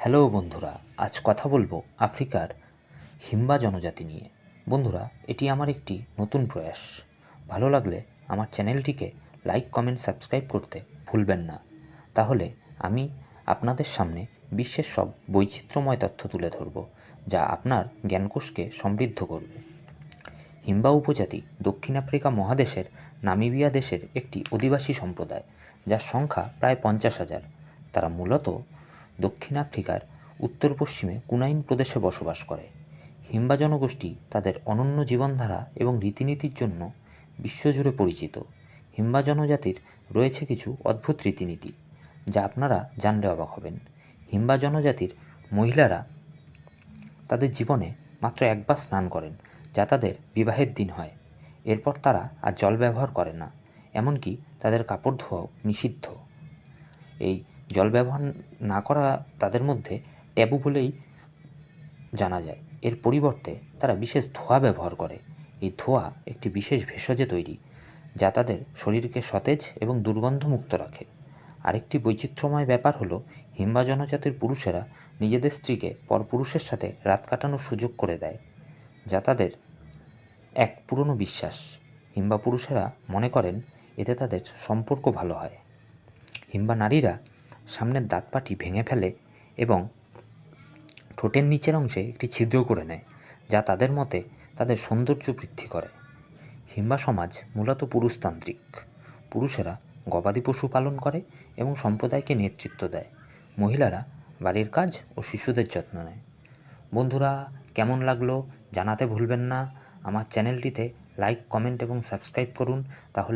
Hello বন্ধুরা, আজ কথা বলব আফ্রিকার হিম্বা জনজাতি নিয়ে। বন্ধুরা, এটি আমার একটি নতুন প্রয়াস। ভালো লাগলে আমার চ্যানেলটিকে লাইক, কমেন্ট, সাবস্ক্রাইব করতে ভুলবেন না। তাহলে আমি আপনাদের সামনে বিশ্বের সব বৈচিত্র্যময় তথ্য তুলে ধরব, যা আপনার জ্ঞানকোষকে সমৃদ্ধ করবে। হিম্বা উপজাতি দক্ষিণ আফ্রিকা মহাদেশের নামিবিয়া দেশের একটি অধিবাসী সম্প্রদায়, যার সংখ্যা প্রায় পঞ্চাশ হাজার। তারা মূলত দক্ষিণ আফ্রিকার উত্তর পশ্চিমে কুনাইন প্রদেশে বসবাস করে। হিম্বা জনগোষ্ঠী তাদের অনন্য জীবনধারা এবং রীতিনীতির জন্য বিশ্বজুড়ে পরিচিত। হিম্বা জনজাতির রয়েছে কিছু অদ্ভুত রীতিনীতি, যা আপনারা জানলে অবাক হবেন। হিম্বা জনজাতির মহিলারা তাদের জীবনে মাত্র একবার স্নান করেন, যা তাদের বিবাহের দিন হয়। এরপর তারা আর জল ব্যবহার করে না, এমনকি তাদের কাপড় ধোয়াও নিষিদ্ধ। এই জল ব্যবহার না করা তাদের মধ্যে ট্যাবু বলেই জানা যায়। এর পরিবর্তে তারা বিশেষ ধোঁয়া ব্যবহার করে। এই ধোঁয়া একটি বিশেষ ভেষজে তৈরি, যা তাদের শরীরকে সতেজ এবং দুর্গন্ধমুক্ত রাখে। আরেকটি বৈচিত্র্যময় ব্যাপার হলো হিম্বা জনজাতির পুরুষেরা নিজেদের স্ত্রীকে পরপুরুষের সাথে রাত কাটানোর সুযোগ করে দেয়, যা তাদের এক পুরনো বিশ্বাস। হিম্বা পুরুষেরা মনে করেন, এতে তাদের সম্পর্ক ভালো হয়। হিম্বা নারীরা সামনের দাঁতপাটি ভেঙে ফেলে এবং ঠোঁটের নিচের অংশে একটি ছিদ্র করে নেয়, যা তাদের মতে তাদের সৌন্দর্য বৃদ্ধি করে। হিম্বা সমাজ মূলত পুরুষতান্ত্রিক। পুরুষেরা গবাদি পশু পালন করে এবং সম্প্রদায়কে নেতৃত্ব দেয়। মহিলারা বাড়ির কাজ ও শিশুদের যত্ন নেয়। বন্ধুরা, কেমন লাগল জানাতে ভুলবেন না। আমার চ্যানেলটিতে লাইক, কমেন্ট এবং সাবস্ক্রাইব করুন, তাহলে